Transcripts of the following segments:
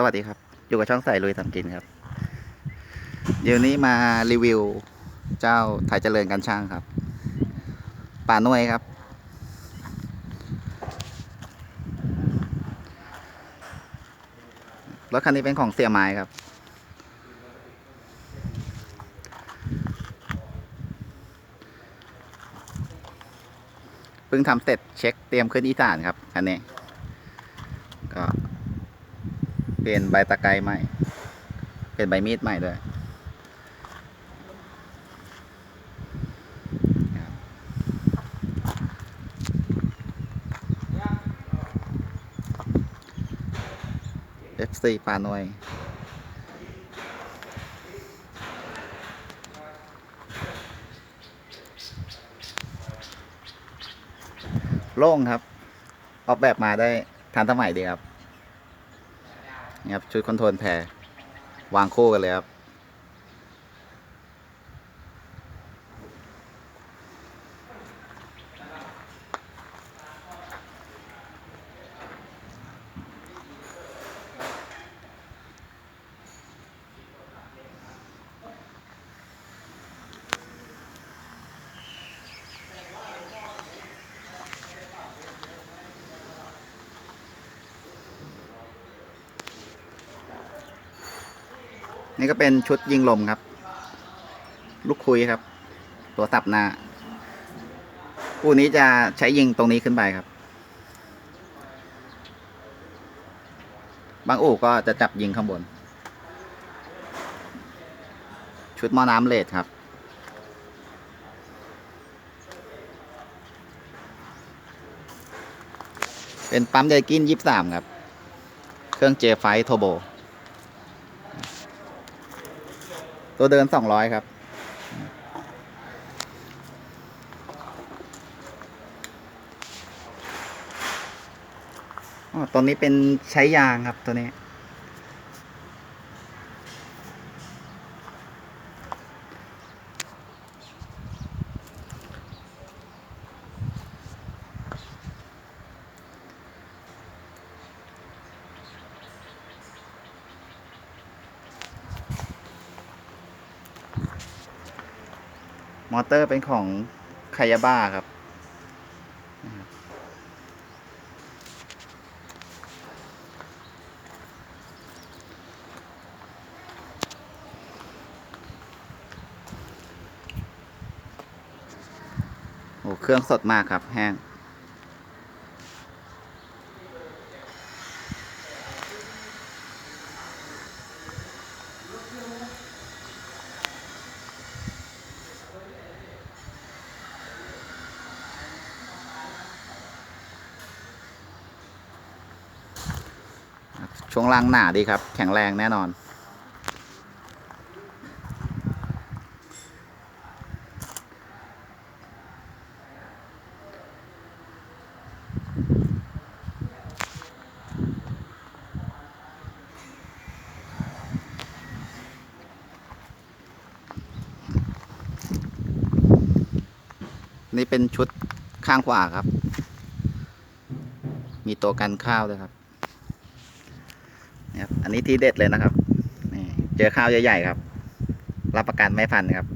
สวัสดีครับ อยู่กับช่องใส่ลุยทำกินครับ เดี๋ยวนี้มารีวิวเจ้าไทยเจริญกันช่างครับ ป่าน่วยครับ รถคันนี้เป็นของเสียไม้ครับ เพิ่งทำเสร็จเช็คเตรียมขึ้นอีสานครับ คันนี้ ก็ เปลี่ยนใบตะไคร้ใหม่เปลี่ยนใบมีดใหม่ด้วยครับ FC ปาหน่วยโล่งครับ ออกแบบมาได้ทันสมัยดีครับ ครับชุดคอนโทรลแพรวางคู่กันเลยครับ นี่ก็เป็นชุดยิงลมครับ ลูกคุยครับ ตัวสับหน้าคู่นี้จะใช้ยิงตรงนี้ขึ้นไปครับ บางอู่ก็จะจับยิงข้างบน ชุดหมอน้ำเลดครับ เป็นปั๊มไดกินยี่สามครับ เครื่องเจไฟโทโบ ตัวเดินสองร้อยครับอ๋อตัวนี้เป็นใช้ยางครับตัวนี้ มอเตอร์เป็นของคายาบ้าครับ โอ้ เครื่องสดมากครับ แห้ง ช่วงล่างหนาดีครับ แข็งแรงแน่นอนนี่เป็นชุดข้างขวาครับ มีตัวกันข้าวด้วยครับ นะครับอันนี้ทีเด็ดเลยนะครับนี่เจอข้าวใหญ่ๆครับ รับประกันไม่พันครับ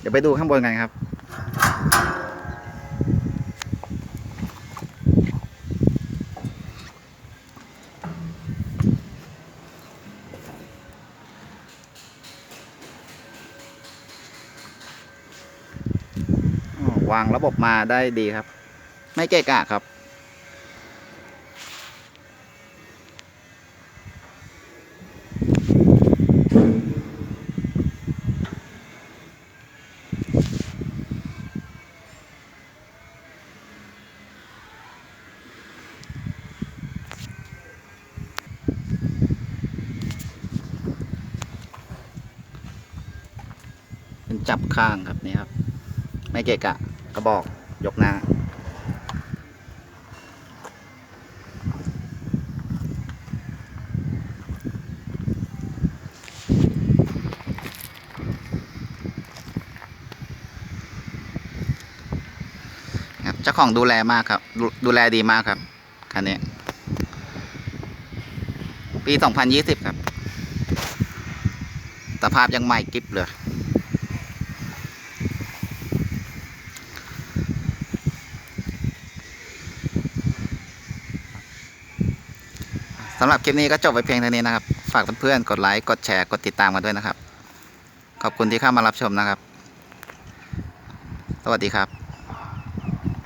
เดี๋ยวไปดูข้างบนกันครับ วางระบบมาได้ดีครับ ไม่เกะกะครับ เป็นจับข้างครับนี่ครับ ไม่เกะกะ กระบอกยกนาครับเจ้าของดูแลมากครับดดูแลดีมากครับคันนี้ ปี 2020 ครับ สภาพยังใหม่กิฟเลย สำหรับคลิปนี้ก็จบไปเพียงเท่านี้นะครับ ฝากเพื่อนๆ กดไลค์ กดแชร์ กดติดตามกันด้วยนะครับ ขอบคุณที่เข้ามารับชมนะครับ สวัสดีครับ